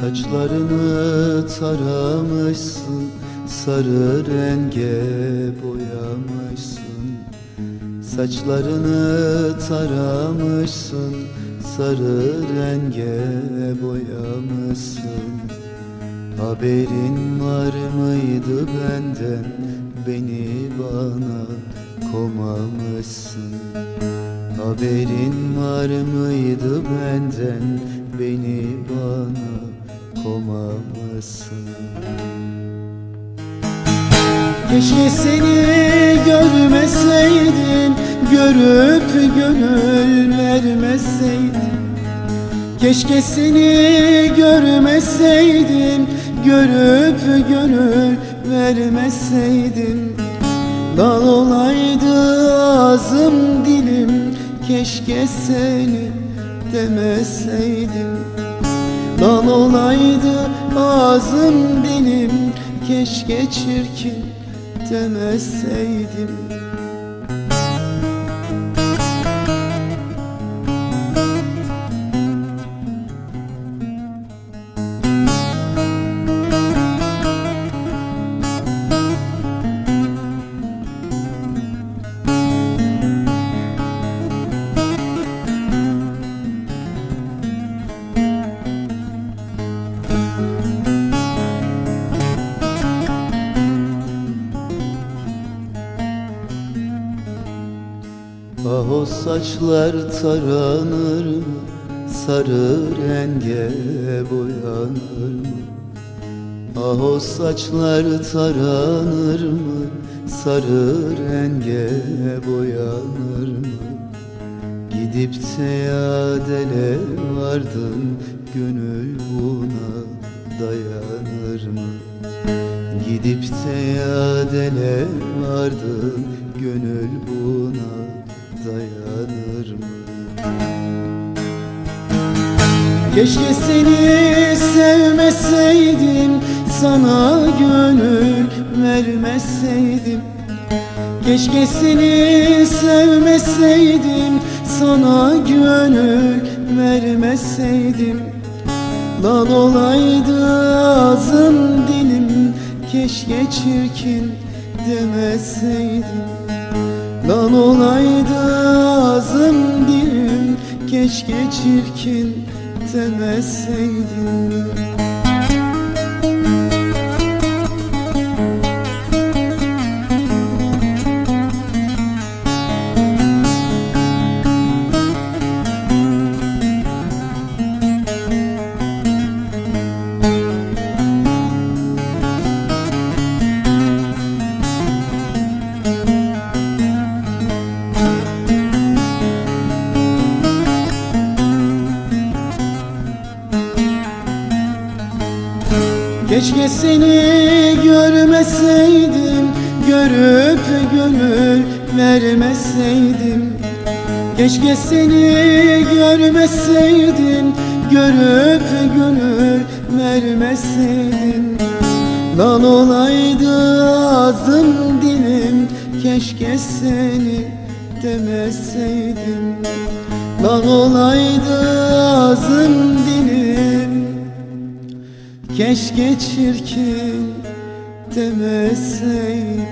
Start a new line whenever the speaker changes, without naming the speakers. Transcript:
Saçlarını taramışsın Sarı renge boyamışsın. Saçlarını taramışsın Sarı renge boyamışsın. Haberin var mıydı benden Beni bana komamışsın Haberin var mıydı benden Beni bana komamışsın Keşke seni görmeseydim Görüp gönül vermeseydim Keşke seni görmeseydim Görüp gönül vermeseydim Dal olaydı ağzım dilim Keşke seni demeseydim Dal olaydı ağzım dilim Keşke çirkin demeseydim Ah o saçlar taranır mı? Sarı renge boyanır mı? Ah o saçlar taranır mı? Sarı renge boyanır mı? Gidip de yadele vardın Gönül buna dayanır mı? Gidip de yadele vardın Gönül buna dayanır mı? Keşke seni sevmeseydim Sana gönül vermeseydim. Keşke seni sevmeseydim Sana gönül vermeseydim. Lan olaydı ağzım dilim Keşke çirkin demeseydim Lan olaydı ağzım dilim Keşke çirkin demeseydim Keşke seni görmeseydim Görüp gönül vermeseydim. Keşke seni görmeseydim Görüp gönül vermeseydim. Lan olaydı ağzım dilim Keşke seni demeseydim. Lan olaydı ağzım Keşke çirkin demeseydim